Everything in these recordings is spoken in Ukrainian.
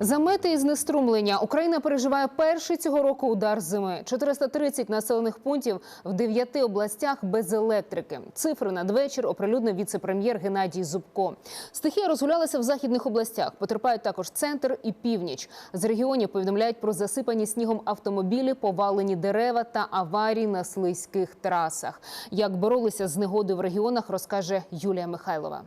Замети і знеструмлення Україна переживає перший цього року удар зими. 430 населених пунктів в дев'яти областях без електрики. Цифри надвечір оприлюднив віце-прем'єр Геннадій Зубко. Стихія розгулялася в західних областях. Потерпають також центр і північ. З регіонів повідомляють про засипані снігом автомобілі, повалені дерева та аварії на слизьких трасах. Як боролися з негодою в регіонах, розкаже Юлія Михайлова.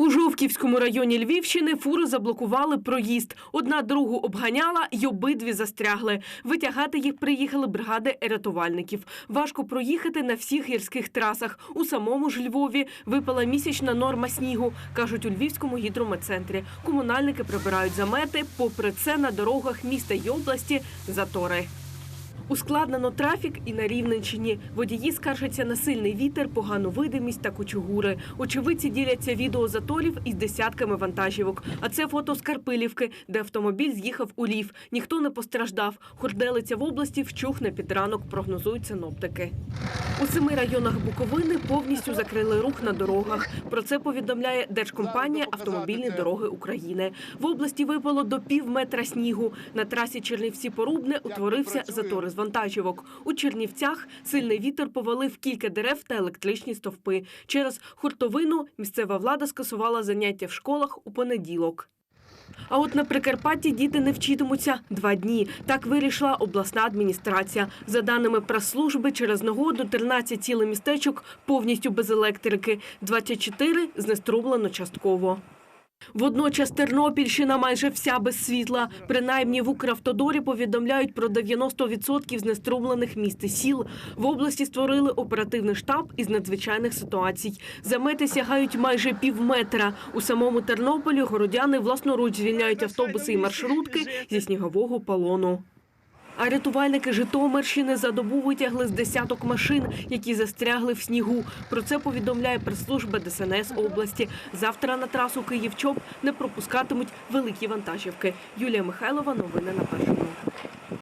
У Жовківському районі Львівщини фури заблокували проїзд. Одна другу обганяла й обидві застрягли. Витягати їх приїхали бригади рятувальників. Важко проїхати на всіх гірських трасах. У самому ж Львові випала місячна норма снігу, кажуть у Львівському гідрометцентрі. Комунальники прибирають замети. Попри це на дорогах міста й області затори. Ускладнено трафік і на Рівненщині. Водії скаржаться на сильний вітер, погану видимість та кучугури. Очевидці діляться відео заторів із десятками вантажівок. А це фото з Карпилівки, де автомобіль з'їхав у лів. Ніхто не постраждав. Хорделиця в області вщухне під ранок, прогнозують синоптики. У семи районах Буковини повністю закрили рух на дорогах. Про це повідомляє Держкомпанія Автомобільні дороги України. В області випало до пів метра снігу. На трасі Чернівці-Порубне утворився затор з вантажівок. У Чернівцях сильний вітер повалив кілька дерев та електричні стовпи. Через хуртовину місцева влада скасувала заняття в школах у понеділок. А от на Прикарпатті діти не вчитимуться два дні. Так вирішила обласна адміністрація. За даними прес-служби, через негоду 13 цілемістечок повністю без електрики, 24 знеструблено частково. Водночас Тернопільщина майже вся без світла. Принаймні в Укравтодорі повідомляють про 90% знеструмлених міст і сіл. В області створили оперативний штаб із надзвичайних ситуацій. Замети сягають майже пів метра. У самому Тернополі городяни власноруч звільняють автобуси і маршрутки зі снігового полону. А рятувальники Житомирщини за добу витягли з десяток машин, які застрягли в снігу. Про це повідомляє прес-служба ДСНС області. Завтра на трасу Київ-Чоп не пропускатимуть великі вантажівки. Юлія Михайлова. Новини на першому.